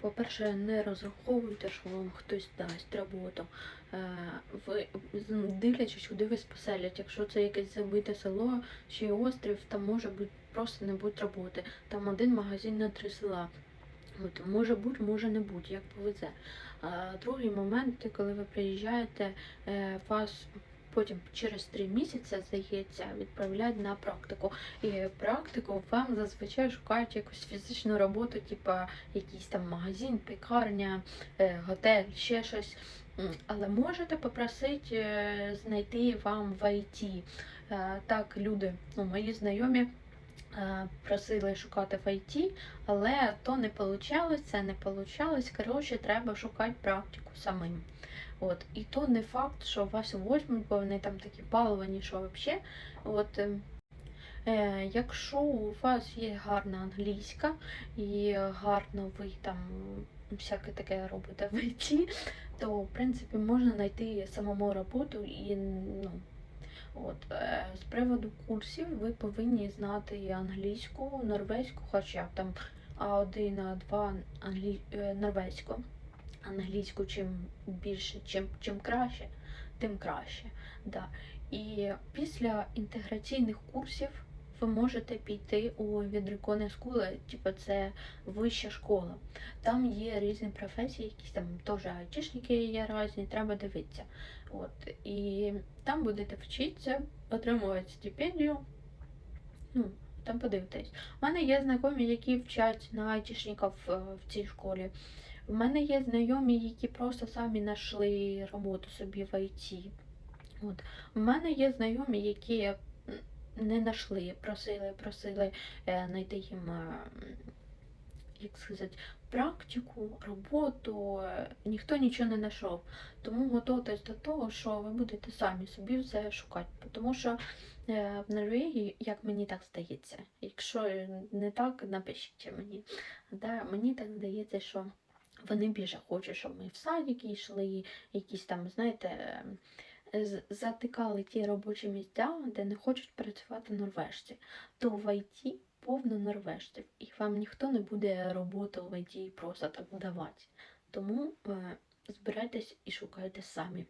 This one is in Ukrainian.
По-перше, не розраховуйте, що вам хтось дасть роботу. Е, Ви дивлячись, куди вас поселять. Якщо це якесь забите село чи острів, там може бути просто не бути роботи. Там один магазин на три села. От, може бути, може не бути, як повезе. А другий момент, коли ви приїжджаєте, е, вас потім через три місяці, здається, відправляють на практику. І практику вам зазвичай шукають якусь фізичну роботу, типа якийсь там магазин, пекарня, е, готель, ще щось. Але можете попросити е, знайти вам в IT. Е, Так, люди, ну, мої знайомі просили шукати в IT, але то не вийшло, це не вийшло. Коротше, треба шукати практику самим. От. І то не факт, що вас возьмуть, бо вони там такі баловані, що взагалі. От, ем, Е, якщо у вас є гарна англійська і гарно ви там всяке таке робите в ІТ, то в принципі можна знайти самому роботу і ну. От, е, з приводу курсів ви повинні знати і англійську, норвезьку, хоча б там А1, А2 англі... е, норвезьку. Англійську чим більше, чим, чим краще, тим краще. Да. І після інтеграційних курсів ви можете піти у відрекони школи, типу це вища школа. Там є різні професії, якісь там теж айтішники є різні, треба дивитися. От. І там будете вчитися, отримувати стипендію. Ну, там подивитесь. У мене є знайомі, які вчать на айтішників е, в цій школі. У мене є знайомі, які просто самі знайшли роботу собі в ІТ. От. У мене є знайомі, які не знайшли, просили, просили е, знайти їм, е, як сказати, практику, роботу. е, Ніхто нічого не знайшов. Тому готуйтесь до того, що ви будете самі собі все шукати. Тому що в Норвегії, як мені так здається, якщо не так, напишіть мені. Да, мені так здається, що вони більше хочуть, щоб ми в садики йшли, якісь там, знаєте, е, затикали ті робочі місця, де не хочуть працювати норвежці. То в ІТ повно норвежців, і вам ніхто не буде роботу в ІТ просто так давати. Тому е, збирайтесь і шукайте самі.